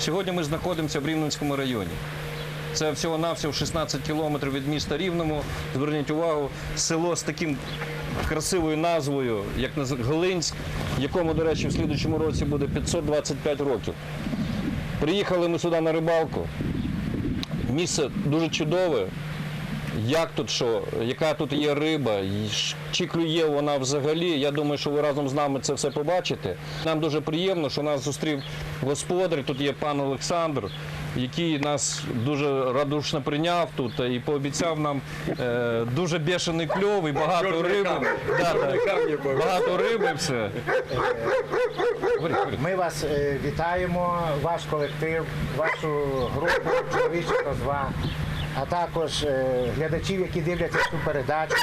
Сьогодні ми знаходимося в Рівненському районі. Це всього-навсього 16 кілометрів від міста Рівному. Зверніть увагу, село з таким красивою назвою, як Глинськ, якому, до речі, в слідчому році буде 525 років. Приїхали ми сюди на рибалку. Місце дуже чудове. Як тут що, яка тут є риба, чи клює вона взагалі. Я думаю, що ви разом з нами це все побачите. Нам дуже приємно, що нас зустрів господар. Тут є пан Олександр, який нас дуже радушно прийняв тут і пообіцяв нам е, дуже бешений кльов і багато риби. Да, да, багато риби, все. Ми вас е, вітаємо, ваш колектив, вашу групу чоловічих розваг, а також е, глядачів, які дивляться цю передачу.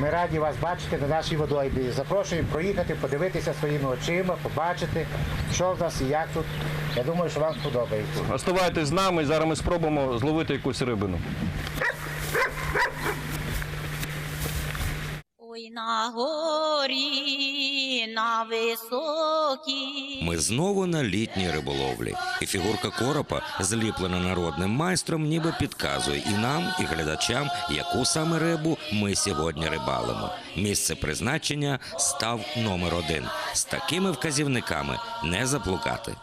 Ми раді вас бачити на нашій водойбі. Запрошуємо проїхати, подивитися своїми очима, побачити, що в нас і як тут. Я думаю, що вам сподобається. Оставайтесь з нами, зараз ми спробуємо зловити якусь рибину. Ой на горі, на високій. Ми знову на літній риболовлі, і фігурка коропа, зліплена народним майстром, ніби підказує і нам, і глядачам, яку саме рибу ми сьогодні рибалимо. Місце призначення став номер один. З такими вказівниками не заплукати.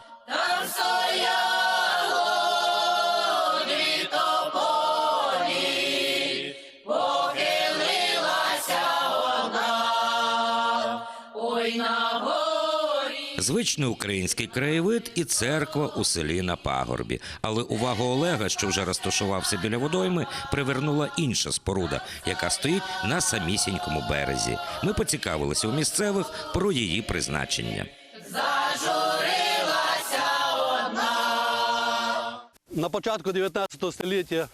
Звичний український краєвид і церква у селі на пагорбі. Але увагу Олега, що вже розташувався біля водойми, привернула інша споруда, яка стоїть на самісінькому березі. Ми поцікавилися у місцевих про її призначення. Зажурилася На початку 19 століття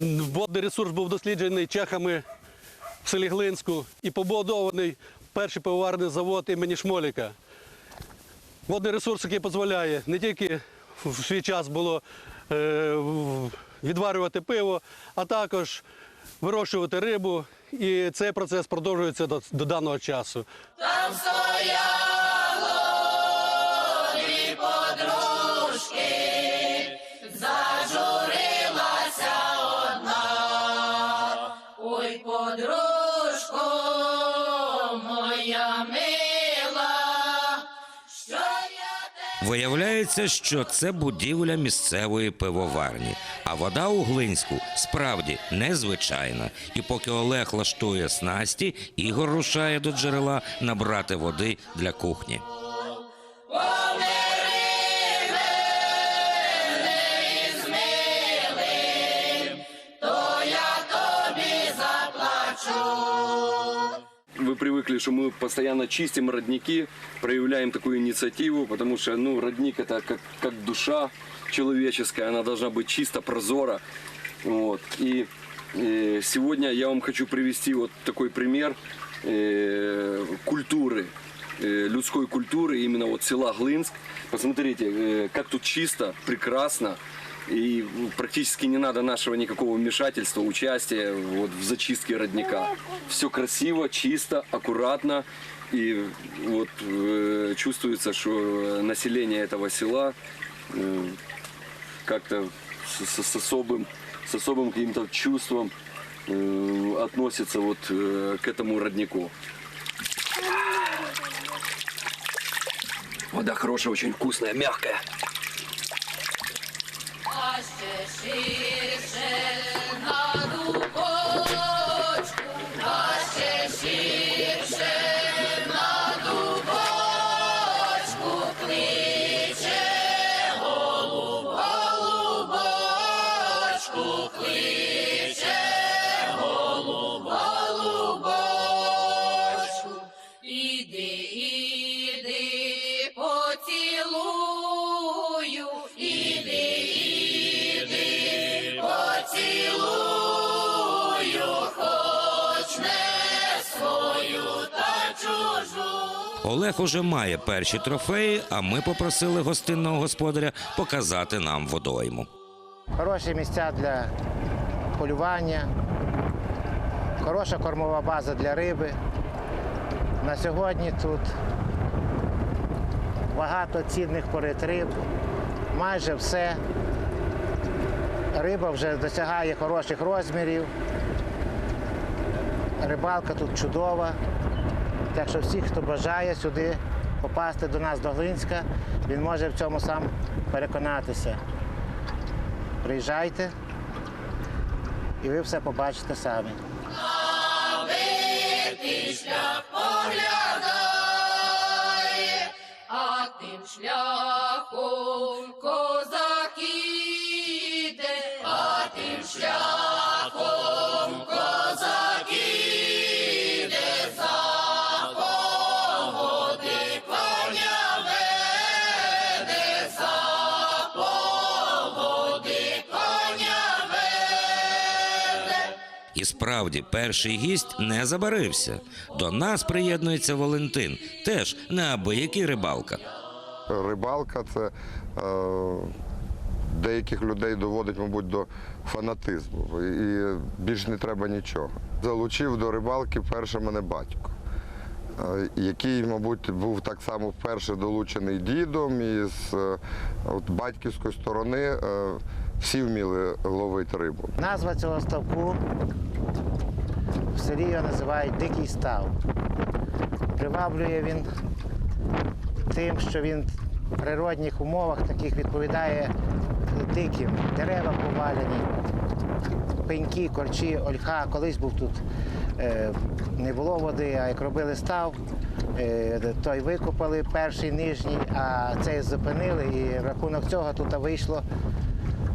водний ресурс був досліджений чехами в селі Глинську і побудований перший пивоварний завод імені Шмоліка. Водний ресурс, який дозволяє не тільки в свій час було е, відварювати пиво, а також вирощувати рибу. І цей процес продовжується до, до даного часу. Там стояло Виявляється, що це будівля місцевої пивоварні, а вода у Глинську справді незвичайна. І поки Олег лаштує снасті, Ігор рушає до джерела набрати води для кухні. привыкли, что мы постоянно чистим родники, проявляем такую инициативу, потому что ну, родник это как, как душа человеческая, она должна быть чисто, прозора. Вот. И э, сегодня я вам хочу привести вот такой пример э, культуры, э, людской культуры, именно вот села Глинск. Посмотрите, э, как тут чисто, прекрасно. И практически не надо нашего никакого вмешательства, участия вот, в зачистке родника. Все красиво, чисто, аккуратно. И вот э, чувствуется, что население этого села э, как-то с, с- с особым, с особым каким-то чувством э, относится вот э, к этому роднику. Вода хорошая, очень вкусная, мягкая. А ще Олег уже має перші трофеї, а ми попросили гостинного господаря показати нам водойму. Хороші місця для полювання, хороша кормова база для риби. На сьогодні тут багато цінних порід риб, майже все. Риба вже досягає хороших розмірів. Рибалка тут чудова. Так що всі, хто бажає сюди попасти до нас до Глинська, він може в цьому сам переконатися. Приїжджайте і ви все побачите самі. Шлях шляхом справді, перший гість не забарився. До нас приєднується Валентин, теж неабиякий рибалка. Рибалка це е, деяких людей доводить, мабуть, до фанатизму. І більш не треба нічого. Залучив до рибалки перше мене батько, е, який, мабуть, був так само вперше долучений дідом, і з е, от, батьківської сторони е, всі вміли ловити рибу. Назва цього ставку в селі його називають Дикий став. Приваблює він тим, що він в природних умовах таких відповідає диким. Дерева повалені, пеньки, корчі, ольха. Колись був тут е, не було води, а як робили став, е, той викопали перший нижній, а цей зупинили, і рахунок цього тут вийшло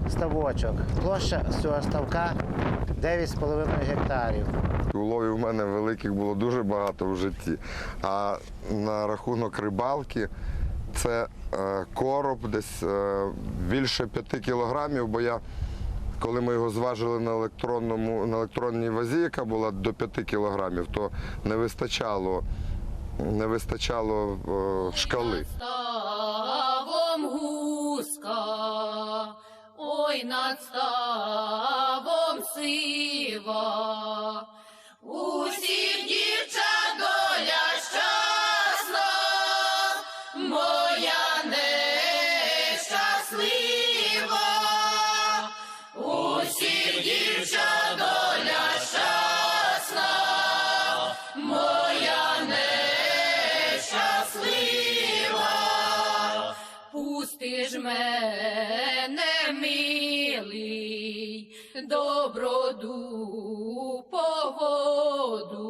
ставочок. Площа цього ставка 9,5 гектарів. Уловів у мене великих було дуже багато в житті. А на рахунок рибалки це е, короб десь е, більше 5 кілограмів, бо я, коли ми його зважили на, електронному, на електронній вазі, яка була до 5 кілограмів, то не вистачало, не вистачало е, шкали. Ой над ставом сива. Усіх дівчат доля щасна, моя нещаслива. Усіх дівчат доля щасна, моя нещаслива. Пусти ж мене, доброду погоду,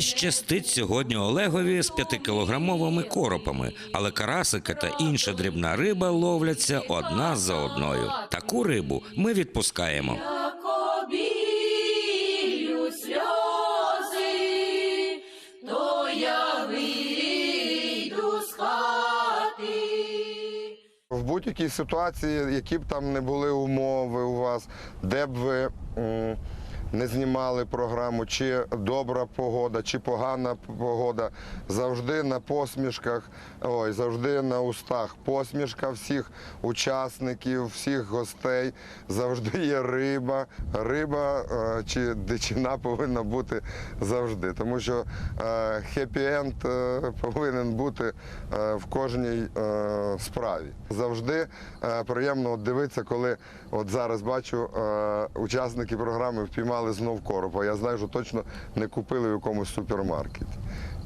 Не щастить сьогодні Олегові з п'ятикілограмовими коропами, але карасика та інша дрібна риба ловляться одна за одною. Таку рибу ми відпускаємо. В будь-якій ситуації, які б там не були умови у вас, де б ви не знімали програму, чи добра погода, чи погана погода, завжди на посмішках, ой, завжди на устах посмішка всіх учасників, всіх гостей, завжди є риба. Риба е, чи дичина повинна бути завжди, тому що хеппі-енд повинен бути е, в кожній е, справі. Завжди приємно дивитися, коли от зараз бачу, учасники програми впіймали знов коропа. Я знаю, що точно не купили в якомусь супермаркеті.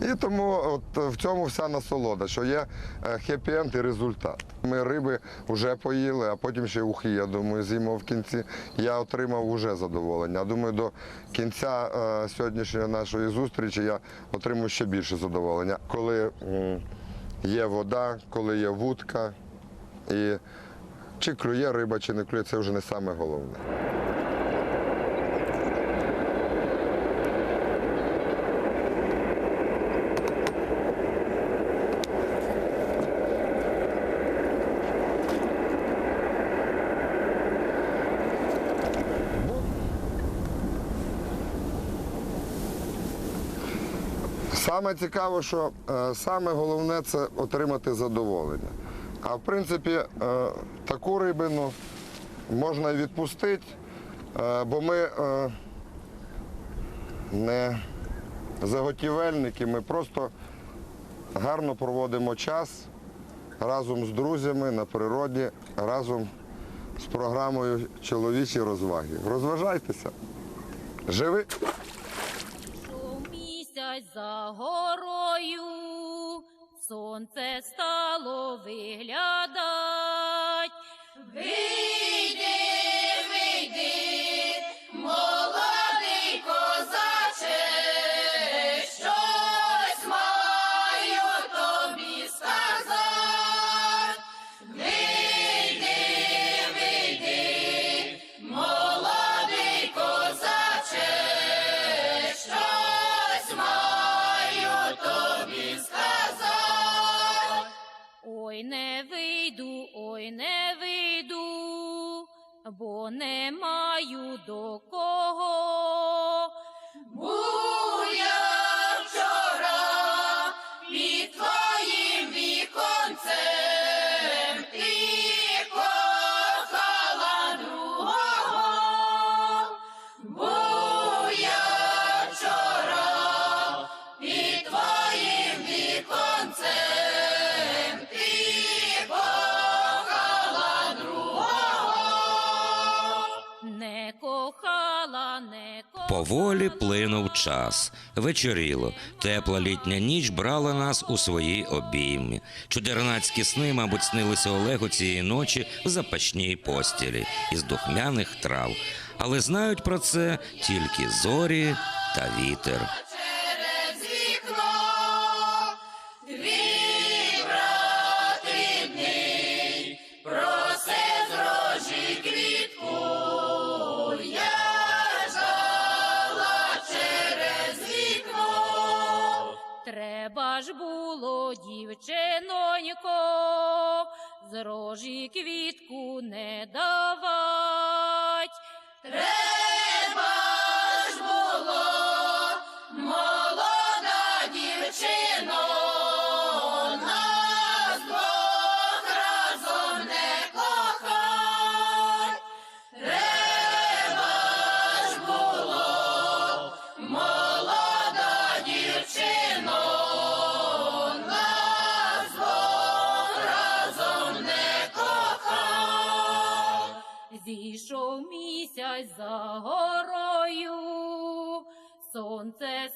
І тому от в цьому вся насолода, що є хеппі-енд і результат. Ми риби вже поїли, а потім ще ухи, я думаю, з'їмо в кінці. Я отримав уже задоволення. Думаю, до кінця е, сьогоднішньої нашої зустрічі я отримую ще більше задоволення. Коли є вода, коли є вудка, і чи клює риба, чи не клює, це вже не саме головне. Саме цікаво, що е, саме головне це отримати задоволення. А в принципі, е, таку рибину можна і відпустити, е, бо ми не заготівельники, ми просто гарно проводимо час разом з друзями на природі, разом з програмою Чоловічі розваги. Розважайтеся. Живи! Горою, сонце стало виглядать. Бо не Поволі плинув час. Вечоріло. Тепла літня ніч брала нас у свої обійми. Чудернацькі сни, мабуть, снилися Олегу цієї ночі в запашній постілі із духмяних трав. Але знають про це тільки зорі та вітер. Дівчинонько, з рожі квітку не давать. Місяць за горою, сонце.